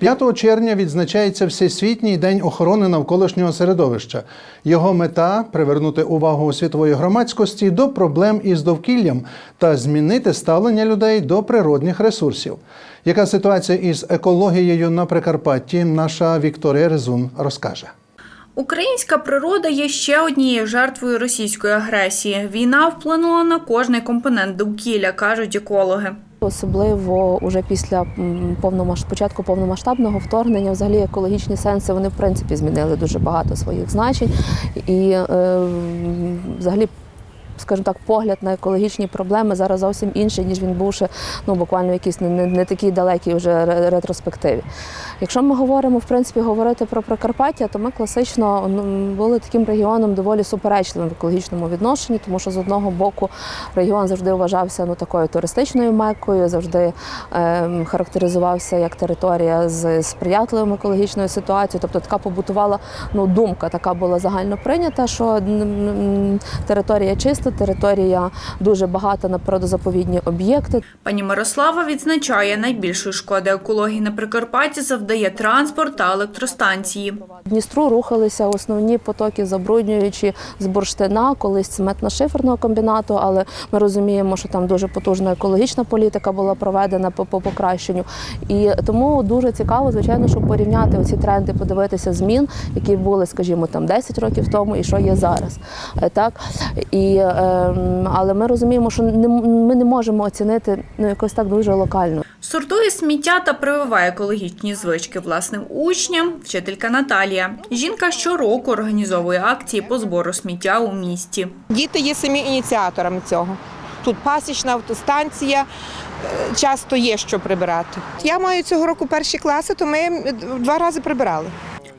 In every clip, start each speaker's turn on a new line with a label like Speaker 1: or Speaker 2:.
Speaker 1: 5 червня відзначається Всесвітній день охорони навколишнього середовища. Його мета привернути увагу світової громадськості до проблем із довкіллям та змінити ставлення людей до природних ресурсів. Яка ситуація із екологією на Прикарпатті? Наша Вікторія Резун розкаже.
Speaker 2: Українська природа є ще однією жертвою російської агресії. Війна вплинула на кожний компонент довкілля, кажуть екологи.
Speaker 3: Особливо уже після повномаш... початку повномасштабного вторгнення, взагалі екологічні сенси вони в принципі змінили дуже багато своїх значень і е, взагалі. Скажімо так, погляд на екологічні проблеми зараз зовсім інший, ніж він був ще ну, буквально в якійсь не, не, не такій далекій вже ретроспективі. Якщо ми говоримо, в принципі, говорити про Прикарпаття, то ми класично ну, були таким регіоном доволі суперечливим в екологічному відношенні, тому що з одного боку регіон завжди вважався ну, такою туристичною мекою, завжди ем, характеризувався як територія з сприятливою екологічною ситуацією. Тобто така побутувала ну, думка, така була загально прийнята, що територія чиста, територія дуже багата на природозаповідні об'єкти.
Speaker 2: Пані Мирослава відзначає, найбільшої шкоди екології на Прикарпатті завдає транспорт та електростанції.
Speaker 3: Дністру рухалися основні потоки, забруднюючи з бурштина, колись цементно-шиферного комбінату, але ми розуміємо, що там дуже потужна екологічна політика була проведена по, по покращенню. І тому дуже цікаво, звичайно, щоб порівняти оці тренди, подивитися змін, які були, скажімо, там 10 років тому, і що є зараз. Е, Так і але ми розуміємо, що не ми не можемо оцінити ну якось так дуже локально.
Speaker 2: Сортує сміття та прививає екологічні звички власним учням вчителька Наталія. Жінка щороку організовує акції по збору сміття у місті.
Speaker 4: Діти є самі ініціаторами цього. Тут пасічна автостанція, е, часто є що прибирати. Я маю цього року перші класи, то ми два рази прибирали.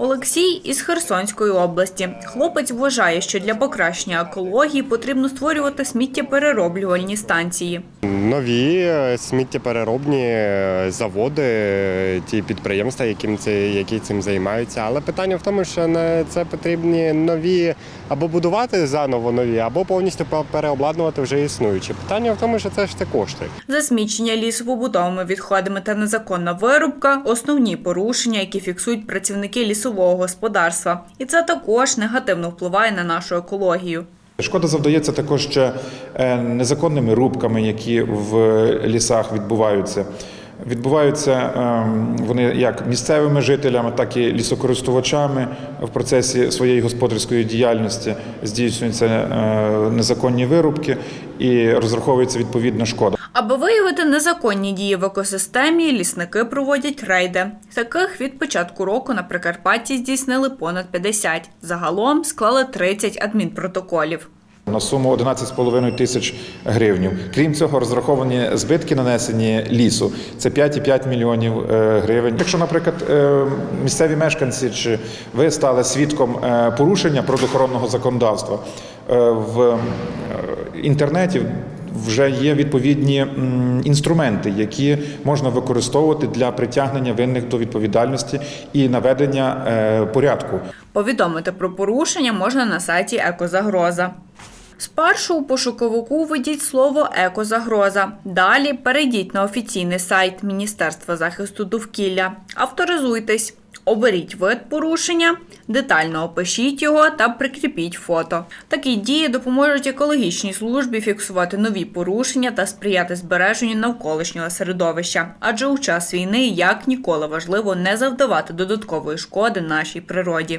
Speaker 2: Олексій із Херсонської області. Хлопець вважає, що для покращення екології потрібно створювати сміттєперероблювальні станції.
Speaker 5: Нові е, сміттєпереробні е, заводи, е, ті підприємства, яким це, які цим займаються. Але питання в тому, що на це потрібні нові або будувати заново нові, або повністю переобладнувати вже існуючі. Питання в тому, що це ж це коштує.
Speaker 2: Засмічення лісу побутовими відходами та незаконна вирубка основні порушення, які фіксують працівники лісового господарства. І це також негативно впливає на нашу екологію.
Speaker 6: Шкода завдається також ще е, незаконними рубками, які в лісах відбуваються. Відбуваються ем, вони як місцевими жителями, так і лісокористувачами в процесі своєї господарської діяльності здійснюються е, незаконні вирубки і розраховується відповідна шкода.
Speaker 2: Аби виявити незаконні дії в екосистемі, лісники проводять рейди. Таких від початку року на Прикарпатті здійснили понад 50. Загалом склали 30 адмінпротоколів.
Speaker 6: на суму 11,5 тисяч гривнів. Крім цього, розраховані збитки нанесені лісу. Це 5,5 мільйонів е, гривень. Якщо, наприклад, е, місцеві мешканці чи ви стали свідком е, порушення природоохоронного законодавства в інтернеті. Вже є відповідні інструменти, які можна використовувати для притягнення винних до відповідальності і наведення е, порядку.
Speaker 2: Повідомити про порушення можна на сайті Екозагроза. Спершу у пошуковику введіть слово екозагроза. Далі перейдіть на офіційний сайт Міністерства захисту довкілля. Авторизуйтесь. Оберіть вид порушення, детально опишіть його та прикріпіть фото. Такі дії допоможуть екологічній службі фіксувати нові порушення та сприяти збереженню навколишнього середовища. Адже у час війни як ніколи важливо не завдавати додаткової шкоди нашій природі.